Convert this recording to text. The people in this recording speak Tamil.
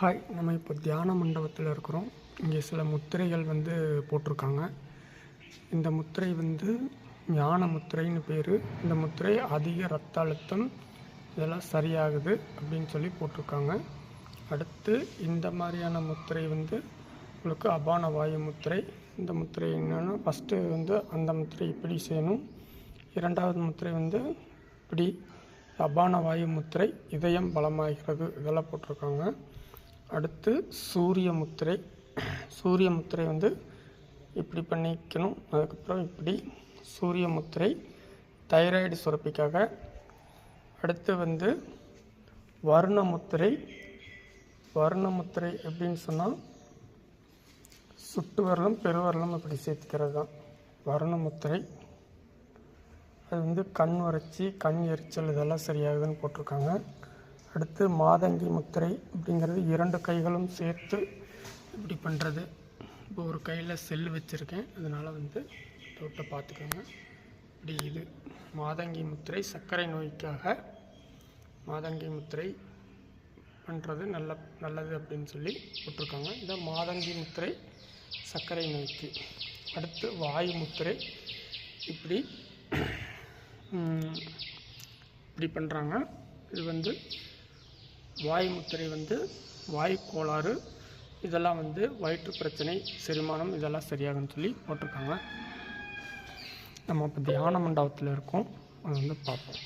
ஹாய் நம்ம இப்போ தியான மண்டபத்தில் இருக்கிறோம். இங்கே சில முத்திரைகள் வந்து போட்டிருக்காங்க. இந்த முத்திரை வந்து ஞான முத்திரைன்னு பேர். இந்த முத்திரை அதிக ரத்த அழுத்தம் இதெல்லாம் சரியாகுது அப்படின்னு சொல்லி போட்டிருக்காங்க. அடுத்து இந்த மாதிரியான முத்திரை வந்து உங்களுக்கு அபான வாயு முத்திரை. இந்த முத்திரை என்னென்னா ஃபஸ்ட்டு வந்து அந்த முத்திரை இப்படி செய்யணும்? இரண்டாவது முத்திரை வந்து இப்படி அபான வாயு முத்திரை இதயம் பலமாகிறது இதெல்லாம் போட்டிருக்காங்க. அடுத்து சூரிய முத்திரை சூரிய முத்திரை வந்து இப்படி பண்ணிக்கணும். அதுக்கப்புறம் இப்படி சூரிய முத்திரை தைராய்டு சுரப்பிக்காக. அடுத்து வந்து வர்ண முத்திரை வர்ண முத்திரை எப்படின்னு சொன்னால் சுட்டு வரலும் பெருவரலும் இப்படி சேர்த்துக்கிறது தான். வர்ண முத்திரை அது வந்து கண் வறட்சி கண் எரிச்சல் இதெல்லாம் சரியாகுதுன்னு போட்டிருக்காங்க. அடுத்து மாதங்கி முத்திரை அப்படிங்கிறது இரண்டு கைகளும் சேர்த்து இப்படி பண்ணுறது இப்போ ஒரு கையில் செல் வச்சுருக்கேன். அதனால் வந்து தொட்டை பார்த்துக்கோங்க. இப்படி இது. மாதங்கி முத்திரை சர்க்கரை நோய்க்காக மாதங்கி முத்திரை பண்ணுறது நல்ல நல்லது அப்படின்னு சொல்லி போட்டிருக்காங்க. இதை மாதங்கி முத்திரை சர்க்கரை நோய்க்கு. அடுத்து வாயு முத்திரை இப்படி இப்படி பண்ணுறாங்க இது வந்து வாய் முத்திரை வந்து வாயு கோளாறு இதெல்லாம் வந்து வயிற்று பிரச்சனை செரிமானம் இதெல்லாம் சரியாகும்னு சொல்லி போட்டிருக்காங்க. நம்ம இப்போ தியான மண்டபத்தில் இருக்கோம். அதை வந்து பார்ப்போம்.